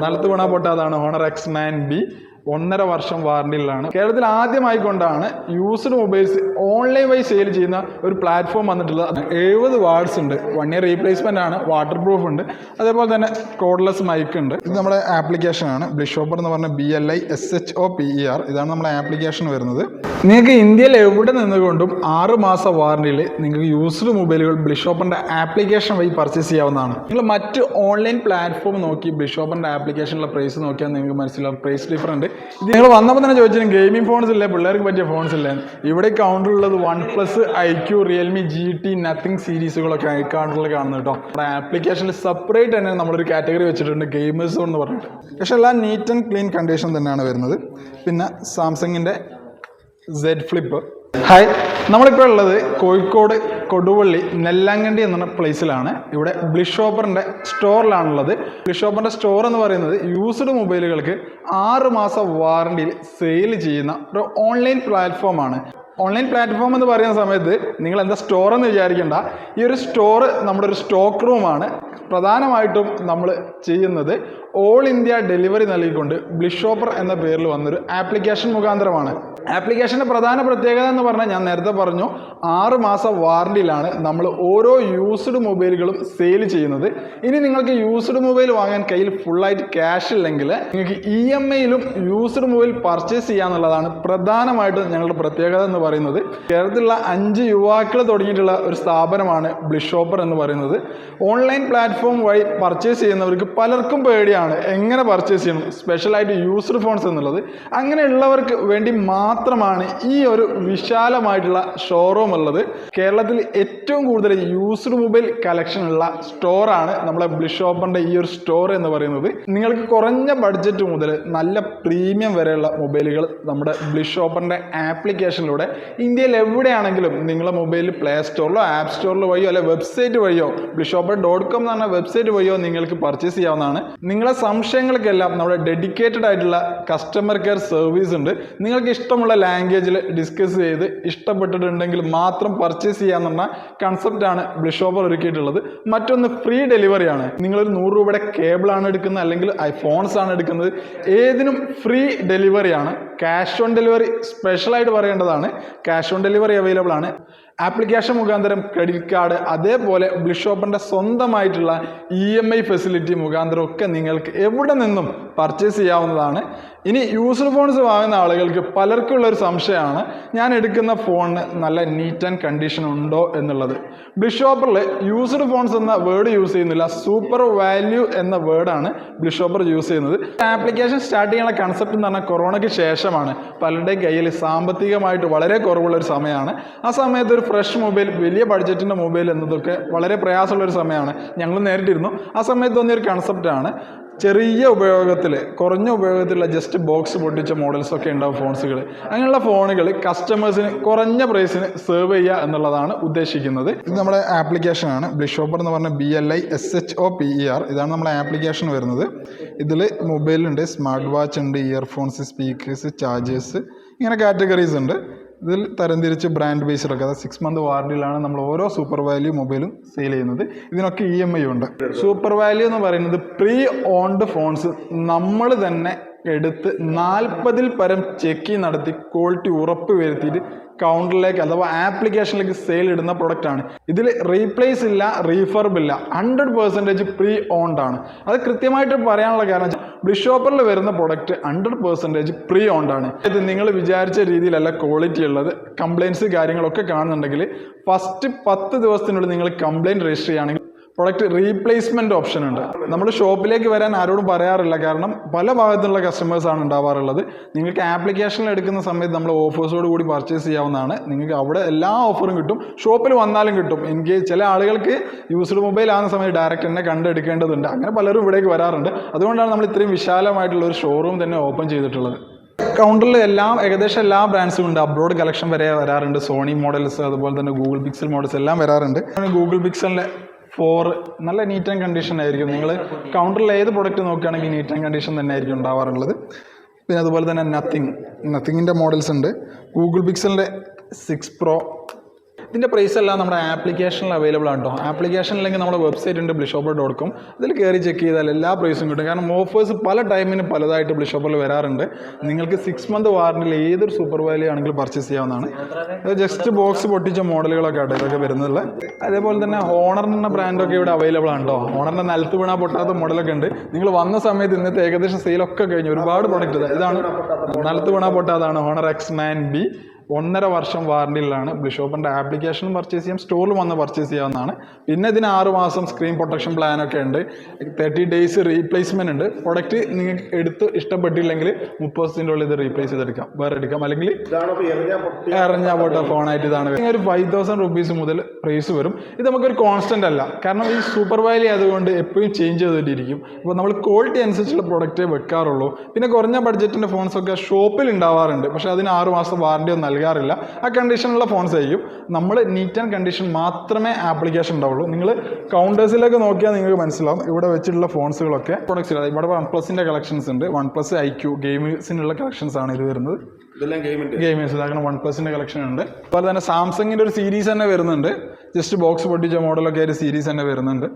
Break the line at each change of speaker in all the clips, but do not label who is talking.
നിലത്ത് വീണാ പൊട്ടാതാണ് ഹോണർ എക്സ് നയൻ ബി ഒന്നര വർഷം വാറണ്ടിയിലാണ്. കേരളത്തിൽ ആദ്യമായി കൊണ്ടാണ് യൂസ്ഡ് മൊബൈൽസ് ഓൺലൈൻ വഴി സെയിൽ ചെയ്യുന്ന ഒരു പ്ലാറ്റ്ഫോം വന്നിട്ടുള്ളത്. എഴുപത് വാർഡ്സ് ഉണ്ട്. വൺ ഇയർ റീപ്ലേസ്മെന്റ് ആണ്. വാട്ടർ പ്രൂഫ് ഉണ്ട്. അതേപോലെ തന്നെ കോഡ്ലെസ് മൈക്ക് ഉണ്ട്. ഇത് നമ്മുടെ ആപ്ലിക്കേഷൻ ആണ്. ബ്ലിഷോപ്പർ എന്ന് പറഞ്ഞ B L I S H O P E R ഇതാണ് നമ്മുടെ ആപ്ലിക്കേഷൻ വരുന്നത്. നിങ്ങൾക്ക് ഇന്ത്യയിൽ എവിടെ നിന്നുകൊണ്ടും ആറ് മാസ വാറണ്ടിയിൽ നിങ്ങൾക്ക് യൂസ്ഡ് മൊബൈലുകൾ ബ്ലിഷോപ്പറിന്റെ ആപ്ലിക്കേഷൻ വഴി പർച്ചേസ് ചെയ്യാവുന്നതാണ്. നിങ്ങൾ മറ്റ് ഓൺലൈൻ പ്ലാറ്റ്ഫോം നോക്കി ബ്ലിഷോപ്പറിന്റെ ആപ്ലിക്കേഷനിലെ പ്രൈസ് നോക്കിയാൽ നിങ്ങൾക്ക് മനസ്സിലാവും. പ്രൈസ് ഡിഫറന്റ് ഇത് നിങ്ങൾ വന്നപ്പോൾ തന്നെ ചോദിച്ചു ഗെയിമിംഗ് ഫോൺസ് ഇല്ലേ? പിള്ളേർക്ക് പറ്റിയ ഫോൺസ് ഇല്ലേ? ഇവിടെ കൗണ്ടറുള്ളത് One Plus I Q Realme G T Nothing സീരീസുകളൊക്കെ കൗണ്ടറിൽ കാണുന്നത് കേട്ടോ. നമ്മുടെ ആപ്ലിക്കേഷനിൽ സെപ്പറേറ്റ് തന്നെ നമ്മളൊരു കാറ്റഗറി വെച്ചിട്ടുണ്ട് ഗെയിമേഴ്സ് എന്ന് പറഞ്ഞിട്ട്. പക്ഷേ എല്ലാം നീറ്റ് ആൻഡ് ക്ലീൻ കണ്ടീഷൻ തന്നെയാണ് വരുന്നത്. പിന്നെ സാംസങ്ങിന്റെ സെഡ് ഫ്ലിപ്പ് ഹായ് നമ്മളിപ്പോൾ ഉള്ളത് കോഴിക്കോട് കൊടുവള്ളി നെല്ലാങ്കണ്ടി എന്ന പ്ലേസിലാണ് ഇവിടെ ബ്ലിഷോപ്പറിന്റെ സ്റ്റോറിലാണുള്ളത് ബ്ലിഷോപ്പറിന്റെ സ്റ്റോർ എന്ന് പറയുന്നത് യൂസ്ഡ് മൊബൈലുകൾക്ക് ആറ് മാസം വാറണ്ടിയിൽ സെയിൽ ചെയ്യുന്ന ഒരു ഓൺലൈൻ പ്ലാറ്റ്ഫോമാണ് ഓൺലൈൻ പ്ലാറ്റ്ഫോം എന്ന് പറയുന്ന സമയത്ത് നിങ്ങൾ എന്താ സ്റ്റോർ എന്ന് വിചാരിക്കേണ്ട. ഈ ഒരു സ്റ്റോർ നമ്മുടെ ഒരു സ്റ്റോക്ക് റൂമാണ് പ്രധാനമായിട്ടും നമ്മൾ ചെയ്യുന്നത് ഓൾ ഇന്ത്യ ഡെലിവറി നൽകിക്കൊണ്ട് ബ്ലിഷോപ്പർ എന്ന പേരിൽ വന്നൊരു ആപ്ലിക്കേഷൻ മുഖാന്തരമാണ്. ആപ്ലിക്കേഷന്റെ പ്രധാന പ്രത്യേകത എന്ന് പറഞ്ഞാൽ ഞാൻ നേരത്തെ പറഞ്ഞു ആറ് മാസം വാറണ്ടിയിലാണ് നമ്മൾ ഓരോ യൂസ്ഡ് മൊബൈലുകളും സെയിൽ ചെയ്യുന്നത്. ഇനി നിങ്ങൾക്ക് യൂസ്ഡ് മൊബൈൽ വാങ്ങാൻ കയ്യിൽ ഫുള്ളായിട്ട് ക്യാഷ് ഇല്ലെങ്കിൽ നിങ്ങൾക്ക് ഇ എം ഐയിലും യൂസ്ഡ് മൊബൈൽ പർച്ചേസ് ചെയ്യാന്നുള്ളതാണ് പ്രധാനമായിട്ടും ഞങ്ങളുടെ പ്രത്യേകത എന്ന് പറയുന്നത്. കേരളത്തിലുള്ള അഞ്ച് യുവാക്കൾ തുടങ്ങിയിട്ടുള്ള ഒരു സ്ഥാപനമാണ് ബ്ലിഷോപ്പർ എന്ന് പറയുന്നത്. ഓൺലൈൻ പ്ലാറ്റ്ഫോം വഴി പർച്ചേസ് ചെയ്യുന്നവർക്ക് പലർക്കും പേടിയാണ്. എങ്ങനെ പർച്ചേസ് ചെയ്യണം സ്പെഷ്യലായിട്ട് യൂസ്ഡ് ഫോൺസ് എന്നുള്ളത് അങ്ങനെയുള്ളവർക്ക് വേണ്ടി മാത്രമാണ് ഈ ഒരു വിശാലമായിട്ടുള്ള ഷോറൂം ഉള്ളത്. കേരളത്തിൽ ഏറ്റവും കൂടുതൽ യൂസ്ഡ് മൊബൈൽ കളക്ഷൻ ഉള്ള സ്റ്റോറാണ് നമ്മളെ ബ്ലിഷോപ്പറിന്റെ ഈ ഒരു സ്റ്റോർ എന്ന് പറയുന്നത്. നിങ്ങൾക്ക് കുറഞ്ഞ ബഡ്ജറ്റ് മുതൽ നല്ല പ്രീമിയം വരെയുള്ള മൊബൈലുകൾ നമ്മുടെ ബ്ലിഷോപ്പറിന്റെ ആപ്ലിക്കേഷനിലൂടെ ഇന്ത്യയിൽ എവിടെയാണെങ്കിലും നിങ്ങളെ മൊബൈൽ പ്ലേ സ്റ്റോറിലോ ആപ്പ് സ്റ്റോറിലോ വഴിയോ അല്ലെ വെബ്സൈറ്റ് വഴിയോ ബ്ലിഷോപ്പർ ഡോട്ട് കോം എന്ന് പറഞ്ഞ വെബ്സൈറ്റ് വഴിയോ നിങ്ങൾക്ക് പർച്ചേസ് ചെയ്യാവുന്നതാണ്. നിങ്ങളെ സംശയങ്ങൾക്കെല്ലാം നമ്മുടെ ഡെഡിക്കേറ്റഡ് ആയിട്ടുള്ള കസ്റ്റമർ കെയർ സർവീസ് ഉണ്ട്. നിങ്ങൾക്ക് ഇഷ്ടമുള്ള ലാംഗ്വേജിൽ ഡിസ്കസ് ചെയ്ത് ഇഷ്ടപ്പെട്ടിട്ടുണ്ടെങ്കിൽ മാത്രം പർച്ചേസ് ചെയ്യാമെന്ന കൺസെപ്റ്റാണ് ബ്ലിഷോപ്പർ ഒരുക്കിയിട്ടുള്ളത്. മറ്റൊന്ന് ഫ്രീ ഡെലിവറിയാണ് നിങ്ങളൊരു നൂറ് രൂപയുടെ കേബിളാണ് എടുക്കുന്നത് അല്ലെങ്കിൽ ഐഫോൺസ് ആണ് എടുക്കുന്നത്. ഏതിനും ഫ്രീ ഡെലിവറിയാണ് ക്യാഷ് ഓൺ ഡെലിവറി സ്പെഷ്യലായിട്ട് പറയേണ്ടതാണ്. ക്യാഷ് ഓൺ ഡെലിവറി അവൈലബിൾ ആണ്. ആപ്ലിക്കേഷൻ മുഖാന്തരം ക്രെഡിറ്റ് കാർഡ് അതേപോലെ ബ്ലിഷോപ്പറിന്റെ സ്വന്തമായിട്ടുള്ള ഇ എം ഐ ഫെസിലിറ്റി മുഖാന്തരം ഒക്കെ നിങ്ങൾക്ക് എവിടെ നിന്നും പർച്ചേസ് ചെയ്യാവുന്നതാണ്. ഇനി യൂസർ ഫോൺസ് വാങ്ങുന്ന ആളുകൾക്ക് പലർക്കും ഉള്ള ഒരു സംശയമാണ്. ഞാൻ എടുക്കുന്ന ഫോണിന് നല്ല നീറ്റ് ആൻഡ് കണ്ടീഷൻ ഉണ്ടോ എന്നുള്ളത്. ബ്ലിഷോപ്പറിൽ യൂസ്ഡ് ഫോൺസ് എന്ന വേർഡ് യൂസ് ചെയ്യുന്നില്ല. സൂപ്പർ വാല്യൂ എന്ന വേർഡാണ് ബ്ലിഷോപ്പർ യൂസ് ചെയ്യുന്നത്. ആപ്ലിക്കേഷൻ സ്റ്റാർട്ട് ചെയ്യാനുള്ള കൺസെപ്റ്റ് എന്ന് പറഞ്ഞാൽ കൊറോണയ്ക്ക് ശേഷമാണ് പലരുടെയും കയ്യിൽ സാമ്പത്തികമായിട്ട് വളരെ കുറവുള്ള ഒരു സമയമാണ്. ആ സമയത്ത് ഒരു ഫ്രഷ് മൊബൈൽ വലിയ ബഡ്ജറ്റിന്റെ മൊബൈൽ എന്നതൊക്കെ വളരെ പ്രയാസമുള്ള ഒരു സമയമാണ്. ഞങ്ങൾ നേരിട്ടിരുന്നു. ആ സമയത്ത് തോന്നിയ ഒരു കൺസെപ്റ്റാണ് ചെറിയ ഉപയോഗത്തിൽ കുറഞ്ഞ ഉപയോഗത്തിലുള്ള ജസ്റ്റ് ബോക്സ് പൊട്ടിച്ച മോഡൽസൊക്കെ ഉണ്ടാവും ഫോൺസുകൾ അങ്ങനെയുള്ള ഫോണുകൾ കസ്റ്റമേഴ്സിന് കുറഞ്ഞ പ്രൈസിന് സെർവ് ചെയ്യുക എന്നുള്ളതാണ് ഉദ്ദേശിക്കുന്നത്. ഇത് നമ്മുടെ ആപ്ലിക്കേഷൻ ആണ്. ബ്ലിഷോപ്പർ എന്ന് പറഞ്ഞ B L I S H O P E R ഇതാണ് നമ്മുടെ ആപ്ലിക്കേഷൻ വരുന്നത്. ഇതിൽ മൊബൈലുണ്ട് സ്മാർട്ട് വാച്ച് ഉണ്ട് ഇയർഫോൺസ് സ്പീക്കേഴ്സ് ചാർജേഴ്സ് ഇങ്ങനെ കാറ്റഗറീസ് ഉണ്ട്. ഇതിൽ തരംതിരിച്ച് ബ്രാൻഡ് ബേസ്ഡൊക്കെ അതായത് സിക്സ് മന്ത് വാറണ്ടിയിലാണ് നമ്മൾ ഓരോ സൂപ്പർ വാല്യൂ മൊബൈലും സെയിൽ ചെയ്യുന്നത്. ഇതിനൊക്കെ ഇ എം ഐ ഉണ്ട്. സൂപ്പർ വാല്യൂ എന്ന് പറയുന്നത് പ്രീ ഓൺഡ് ഫോൺസ് നമ്മൾ തന്നെ എടുത്ത് നാൽപ്പതിൽ പരം ചെക്ക് നടത്തി ക്വാളിറ്റി ഉറപ്പ് വരുത്തിയിട്ട് കൗണ്ടറിലേക്ക് അഥവാ ആപ്ലിക്കേഷനിലേക്ക് സെയിൽ ഇടുന്ന പ്രൊഡക്റ്റ് ആണ്. ഇതിൽ റീപ്ലേസ് ഇല്ല റീഫർബ് ഇല്ല. ഹൺഡ്രഡ് പെർസെന്റേജ് പ്രീ ഓൺഡ് ആണ്. അത് കൃത്യമായിട്ട് പറയാനുള്ള കാരണം ബ്ലിഷോപ്പറിൽ വരുന്ന product hundred percentage pre owned ആണ്. ഇത് നിങ്ങൾ വിചാരിച്ച രീതിയിലല്ല ക്വാളിറ്റി ഉള്ളത്. കംപ്ലയിൻസ് കാര്യങ്ങളൊക്കെ കാണുന്നുണ്ടെങ്കിൽ ഫസ്റ്റ് പത്ത് ദിവസത്തിനുള്ളിൽ നിങ്ങൾ കംപ്ലയിന്റ് രജിസ്റ്റർ ചെയ്യുകയാണെങ്കിൽ പ്രൊഡക്റ്റ് റീപ്ലേസ്മെന്റ് ഓപ്ഷൻ ഉണ്ട്. നമ്മൾ ഷോപ്പിലേക്ക് വരാൻ ആരോടും പറയാറില്ല. കാരണം പല ഭാഗത്തുള്ള കസ്റ്റമേഴ്സ് ആണ് ഉണ്ടാവാറുള്ളത്. നിങ്ങൾക്ക് ആപ്ലിക്കേഷനിൽ എടുക്കുന്ന സമയത്ത് നമ്മൾ ഓഫേഴ്സോട് കൂടി പർച്ചേസ് ചെയ്യാവുന്നതാണ്. നിങ്ങൾക്ക് അവിടെ എല്ലാ ഓഫറും കിട്ടും. ഷോപ്പിൽ വന്നാലും കിട്ടും. എനിക്ക് ചില ആളുകൾക്ക് യൂസ്ഡ് മൊബൈൽ ആകുന്ന സമയത്ത് ഡയറക്റ്റ് തന്നെ കണ്ടെടുക്കേണ്ടതുണ്ട്. അങ്ങനെ പലരും ഇവിടേക്ക് വരാറുണ്ട്. അതുകൊണ്ടാണ് നമ്മൾ ഇത്രയും വിശാലമായിട്ടുള്ള ഒരു ഷോറൂം തന്നെ ഓപ്പൺ ചെയ്തിട്ടുള്ളത്. കൗണ്ടറിൽ എല്ലാം ഏകദേശം എല്ലാ ബ്രാൻഡ്സും ഉണ്ട്. അബ്രോഡ് കളക്ഷൻ വരെ വരാറുണ്ട്. സോണി മോഡൽസ് അതുപോലെ തന്നെ ഗൂഗിൾ പിക്സൽ മോഡൽസ് എല്ലാം വരാറുണ്ട്. ഗൂഗിൾ പിക്സലിന്റെ ഫോർ നല്ല നീറ്റ് ആൻഡ് കണ്ടീഷൻ ആയിരിക്കും. നിങ്ങൾ കൗണ്ടറിൽ ഏത് പ്രൊഡക്റ്റ് നോക്കുകയാണെങ്കിൽ നീറ്റ് ആൻഡ് കണ്ടീഷൻ തന്നെ ആയിരിക്കും ഉണ്ടാവാറുള്ളത്. പിന്നെ അതുപോലെ തന്നെ നത്തിങ് നത്തിങ്ങിന്റെ മോഡൽസ് ഉണ്ട്. ഗൂഗിൾ പിക്സലിന്റെ സിക്സ് പ്രോ ഇതിന്റെ പ്രൈസ് എല്ലാം നമ്മുടെ ആപ്ലിക്കേഷനിൽ അവൈലബിൾ ആണ് കേട്ടോ ആപ്ലിക്കേഷൻ അല്ലെങ്കിൽ നമ്മുടെ വെബ്സൈറ്റ് ഉണ്ട് ബ്ലിഷോപ്പർ ഡോട്ട് കോം അതിൽ കയറി ചെക്ക് ചെയ്താൽ എല്ലാ പ്രൈസും കിട്ടും. കാരണം ഓഫേഴ്സ് പല ടൈമിന് പലതായിട്ട് ബ്ലിഷോപ്പറിൽ വരാറുണ്ട്. നിങ്ങൾക്ക് സിക്സ് മന്ത് വാറണ്ടിയിൽ ഏതൊരു സൂപ്പർ വാല്യൂ ആണെങ്കിലും പർച്ചേസ് ചെയ്യാവുന്നതാണ്. ജസ്റ്റ് ബോക്സ് പൊട്ടിച്ച മോഡലുകളൊക്കെ ആട്ടോ ഇതൊക്കെ വരുന്നുള്ളത് അതേപോലെ തന്നെ ഹോണറിന്റെ ബ്രാൻഡൊക്കെ ഇവിടെ അവൈലബിൾ ആണ് കേട്ടോ ഹോണറിന്റെ നിലത്ത് വീണാൽ പൊട്ടാത്ത മോഡലൊക്കെ ഉണ്ട്. നിങ്ങൾ വന്ന സമയത്ത് ഇന്നത്തെ ഏകദേശം സെയിലൊക്കെ കഴിഞ്ഞു ഒരുപാട് പ്രൊഡക്റ്റ് ഇതാണ്. നിലത്ത് വീണാൽ പൊട്ടാതാണ് ഹോണർ എക്സ് നയൻ ബി ഒന്നര വർഷം വാറണ്ടിയിലാണ് ബിഷോപ്പിന്റെ ആപ്ലിക്കേഷൻ പർച്ചേസ് ചെയ്യാം സ്റ്റോറിൽ വന്ന് പർച്ചേസ് ചെയ്യാവുന്നതാണ്. പിന്നെ ഇതിന് ആറ് മാസം സ്ക്രീൻ പ്രൊട്ടക്ഷൻ പ്ലാനൊക്കെ ഉണ്ട്. തേർട്ടി ഡേയ്സ് റീപ്ലേസ്മെന്റ് ഉണ്ട്. പ്രൊഡക്റ്റ് നിങ്ങൾക്ക് എടുത്ത് ഇഷ്ടപ്പെട്ടില്ലെങ്കിൽ മുപ്പത് ദിവസത്തിന്റെ ഉള്ളിൽ ഇത് റീപ്ലേസ് ചെയ്തെടുക്കാം. വേറെ എടുക്കാം. അല്ലെങ്കിൽ എറിഞ്ഞാൽ പോട്ട? ഫോണായിട്ട് ഇതാണ് ഇങ്ങനെ ഒരു ഫൈവ് തൗസൻഡ് റുപ്പീസ് മുതൽ പ്രൈസ് വരും. ഇത് നമുക്കൊരു കോൺസ്റ്റന്റ് അല്ല. കാരണം ഈ സൂപ്പർ വാലി ആയതുകൊണ്ട് എപ്പോഴും ചേഞ്ച് ചെയ്തുകൊണ്ടിരിക്കും. അപ്പോൾ നമ്മൾ ക്വാളിറ്റി അനുസരിച്ചുള്ള പ്രൊഡക്റ്റേ വെക്കാറുള്ളൂ. പിന്നെ കുറഞ്ഞ ബഡ്ജറ്റിന്റെ ഫോൺസൊക്കെ ഷോപ്പിൽ ഉണ്ടാവാറുണ്ട്. പക്ഷേ അതിന് ആറ് മാസം വാറണ്ടി ഒന്നും നൽകാറില്ല ആ കണ്ടീഷനുള്ള ഫോൺസ് ആയിരിക്കും. നമ്മൾ നീറ്റ് ആൻഡ് കണ്ടീഷൻ മാത്രമേ ആപ്ലിക്കേഷൻ ഉണ്ടാവുള്ളൂ. നിങ്ങൾ കൗണ്ടേഴ്സിലേക്ക് നോക്കിയാൽ നിങ്ങൾക്ക് മനസ്സിലാവും. ഇവിടെ വെച്ചിട്ടുള്ള ഫോൺസുകളൊക്കെ പ്രൊഡക്ട്സ് ഇവിടെ വൺ പ്ലസിന്റെ കളക്ഷൻസ് ഉണ്ട്. വൺ പ്ലസ് ഐ ക്യൂ ഗെയിംസിനുള്ള കളക്ഷൻസ് ആണ് ഇത് വരുന്നത്.
ഇതെല്ലാം
ഗെയിമേഴ്സ് ഇതാക്കണം വൺ പ്ലസിന്റെ കളക്ഷൻ ഉണ്ട്. അതുപോലെ തന്നെ സാംസങ്ങിന്റെ ഒരു സീരീസ് തന്നെ വരുന്നുണ്ട്. ജസ്റ്റ് ബോക്സ് പൊട്ടിച്ച മോഡലൊക്കെ ആയിട്ട് സീരീസ് തന്നെ വരുന്നുണ്ട്.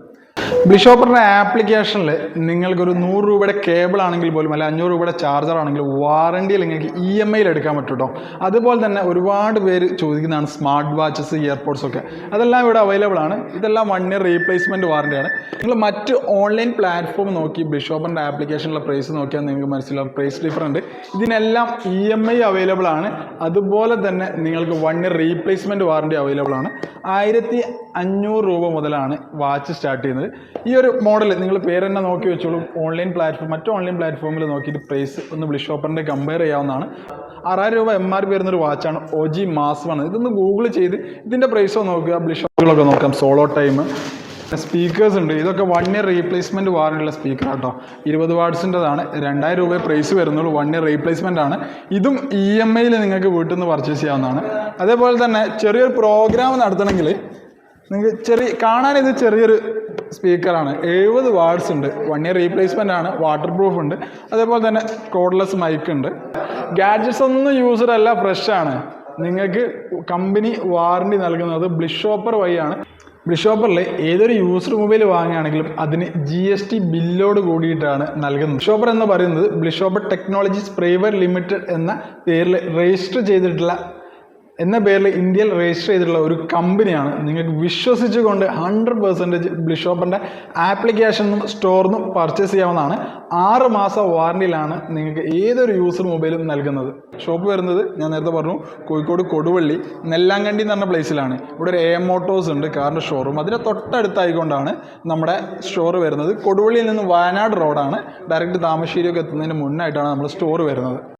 ബ്ലിഷോപ്പറിന്റെ ആപ്ലിക്കേഷനിൽ നിങ്ങൾക്കൊരു നൂറ് രൂപയുടെ കേബിൾ ആണെങ്കിൽ പോലും അല്ല അഞ്ഞൂറ് രൂപയുടെ ചാർജർ ആണെങ്കിലും വാറണ്ടിയിൽ നിങ്ങൾക്ക് ഇ എം ഐയിൽ എടുക്കാൻ പറ്റും കേട്ടോ അതുപോലെ തന്നെ ഒരുപാട് പേര് ചോദിക്കുന്നതാണ് സ്മാർട്ട് വാച്ചസ് ഇയർപോഡ്സ് ഒക്കെ. അതെല്ലാം ഇവിടെ അവൈലബിൾ ആണ്. ഇതെല്ലാം വൺ ഇയർ റീപ്ലേസ്മെന്റ് വാറണ്ടിയാണ് നിങ്ങൾ മറ്റ് ഓൺലൈൻ പ്ലാറ്റ്ഫോം നോക്കി ബ്ലിഷോപ്പറിന്റെ ആപ്ലിക്കേഷനിലുള്ള പ്രൈസ് നോക്കിയാൽ നിങ്ങൾക്ക് മനസ്സിലാവും പ്രൈസ് ഡിഫറന്റ് ഇതിനെല്ലാം ഇ എം ഐ അവൈലബിൾ ആണ്. അതുപോലെ തന്നെ നിങ്ങൾക്ക് one year replacement warranty available ആണ്. ആയിരത്തി അഞ്ഞൂറ് രൂപ മുതലാണ് വാച്ച് സ്റ്റാർട്ട് ചെയ്യുന്നത്. ഈ ഒരു മോഡൽ നിങ്ങൾ പേര് തന്നെ നോക്കി വെച്ചോളൂ. ഓൺലൈൻ പ്ലാറ്റ്ഫോം മറ്റു ഓൺലൈൻ പ്ലാറ്റ്ഫോമിൽ നോക്കിയിട്ട് പ്രൈസ് ഒന്ന് ബ്ലിഷോപ്പറിന്റെ കമ്പയർ ചെയ്യാവുന്നതാണ്. ആറായിരം രൂപ എം ആർ പി വരുന്നൊരു വാച്ചാണ് ഒ ജി മാസ് വൺ. ഇതൊന്ന് ഗൂഗിൾ ചെയ്ത് ഇതിന്റെ പ്രൈസോ നോക്കുക. ബ്ലിഷോപ്പുകളൊക്കെ നോക്കാം. സോളോ ടൈം സ്പീക്കേഴ്സ് ഉണ്ട്. ഇതൊക്കെ വൺ ഇയർ റീപ്ലേസ്മെന്റ് വാറണ്ടിയുള്ള സ്പീക്കർ കേട്ടോ ഇരുപത് വാർഡ്സിന്റെതാണ് രണ്ടായിരം രൂപ പ്രൈസ് വരുന്നുള്ളൂ. വൺ ഇയർ റീപ്ലേസ്മെന്റ് ആണ്. ഇതും ഇ എം ഐയിൽ നിങ്ങൾക്ക് വീട്ടിൽ നിന്ന് പർച്ചേസ് ചെയ്യാവുന്നതാണ്. അതേപോലെ തന്നെ ചെറിയൊരു പ്രോഗ്രാം നടത്തണമെങ്കിൽ നിങ്ങൾക്ക് ചെറിയ കാണാൻ ഇത് ചെറിയൊരു സ്പീക്കറാണ്. എഴുപത് വാർഡ്സ് ഉണ്ട്. വൺ ഇയർ റീപ്ലേസ്മെന്റ് ആണ്. വാട്ടർ പ്രൂഫ് ഉണ്ട്. അതേപോലെ തന്നെ കോഡ്ലെസ് മൈക്ക് ഉണ്ട്. ഗാഡ്ജറ്റ്സ് ഒന്നും യൂസർ അല്ല ഫ്രഷ് ആണ്. നിങ്ങൾക്ക് കമ്പനി വാറണ്ടി നൽകുന്നത് ബ്ലിഷോപ്പർ വഴിയാണ്. ബ്ലിഷോപ്പറിൽ ഏതൊരു യൂസർ മൊബൈൽ വാങ്ങുകയാണെങ്കിലും അതിന് ജി എസ് ടി ബില്ലോട് കൂടിയിട്ടാണ് നൽകുന്നത്. ബ്ലിഷോപ്പർ എന്ന് പറയുന്നത് ബ്ലിഷോപ്പർ ടെക്നോളജീസ് പ്രൈവറ്റ് ലിമിറ്റഡ് എന്ന പേരിൽ രജിസ്റ്റർ ചെയ്തിട്ടുള്ള എന്ന പേരിൽ ഇന്ത്യയിൽ രജിസ്റ്റർ ചെയ്തിട്ടുള്ള ഒരു കമ്പനിയാണ് നിങ്ങൾക്ക് വിശ്വസിച്ചുകൊണ്ട് ഹൺഡ്രഡ് പെർസെന്റേജ് ബ്ലിഷോപ്പറിന്റെ ആപ്ലിക്കേഷനും സ്റ്റോറിനും പർച്ചേസ് ചെയ്യാവുന്നതാണ്. ആറ് മാസം വാറണ്ടിയിലാണ് നിങ്ങൾക്ക് ഏതൊരു യൂസർ മൊബൈലും നൽകുന്നത്. ഷോപ്പ് വരുന്നത് ഞാൻ നേരത്തെ പറഞ്ഞു കോഴിക്കോട് കൊടുവള്ളി നെല്ലാങ്കണ്ടി എന്ന് പറഞ്ഞ പ്ലേസിലാണ് ഇവിടെ ഒരു എ എം മോട്ടോഴ്സ് ഉണ്ട് കാറിന്റെ ഷോറൂം അതിന്റെ തൊട്ടടുത്തായിക്കൊണ്ടാണ് നമ്മുടെ സ്റ്റോർ വരുന്നത്. കൊടുവള്ളിയിൽ നിന്ന് വയനാട് റോഡാണ് ഡയറക്റ്റ് താമശ്ശേരിയൊക്കെ എത്തുന്നതിന് മുന്നായിട്ടാണ് നമ്മൾ സ്റ്റോർ വരുന്നത്.